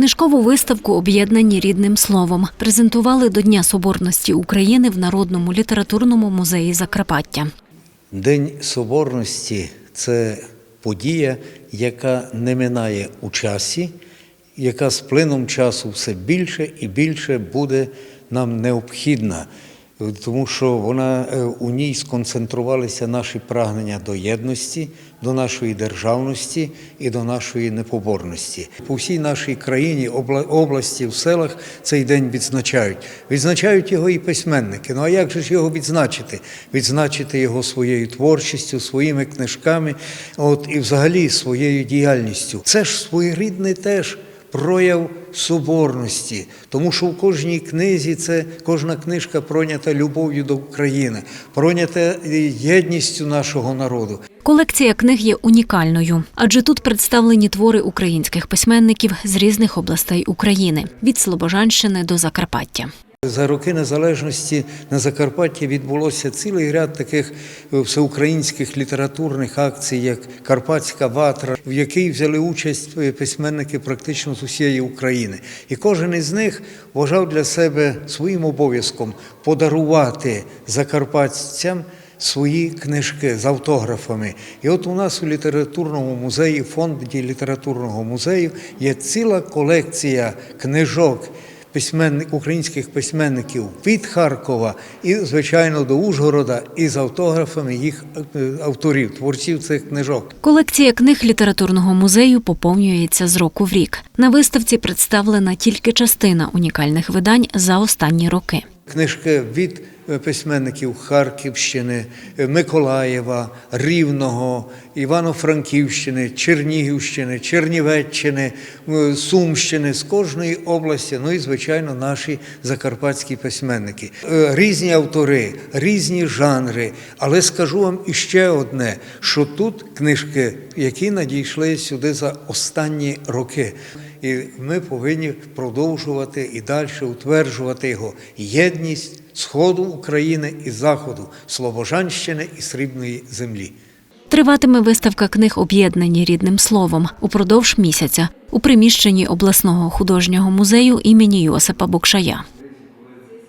Книжкову виставку об'єднані рідним словом презентували до Дня Соборності України в Народному літературному музеї Закарпаття. День Соборності це подія, яка не минає у часі, яка з плином часу все більше і більше буде нам необхідна, тому що вона е, у ній сконцентрувалися наші прагнення до єдності, до нашої державності і до нашої непоборності. По всій нашій країні, області, в селах цей день відзначають. Відзначають його і письменники. Ну а як же ж його відзначити? Відзначити його своєю творчістю, своїми книжками, от і взагалі своєю діяльністю. Це ж своєрідний теж прояв соборності, тому що в кожній книзі це кожна книжка пройнята любов'ю до України, пройнята єдністю нашого народу. Колекція книг є унікальною, адже тут представлені твори українських письменників з різних областей України від Слобожанщини до Закарпаття. За роки незалежності на Закарпатті відбулося цілий ряд таких е, всеукраїнських літературних акцій, як Карпатська ватра, в якій взяли участь е, письменники практично з усієї України. І кожен із них вважав для себе своїм обов'язком подарувати закарпатцям свої книжки з автографами. І от у нас у літературному музеї, фонді літературного музею є ціла колекція книжок письменник, українських письменників від Харкова і, звичайно, до Ужгорода із автографами їх е, авторів, творців цих книжок. Колекція книг літературного музею поповнюється з року в рік. На виставці представлена тільки частина унікальних видань за останні роки. Книжки від е, письменників Харківщини, е, Миколаєва, Рівного, Івано-Франківщини, Чернігівщини, Чернівеччини, е, Сумщини, з кожної області, ну і, звичайно, наші закарпатські письменники. Різні автори, різні жанри. Але скажу вам іще одне, що тут книжки, які надійшли сюди за останні роки. І ми повинні продовжувати і далі утверджувати його єдність Сходу України і Заходу, Слобожанщини і Срібної землі. Триватиме виставка книг об'єднані рідним словом упродовж місяця у приміщенні обласного художнього музею імені Йосипа Букшая.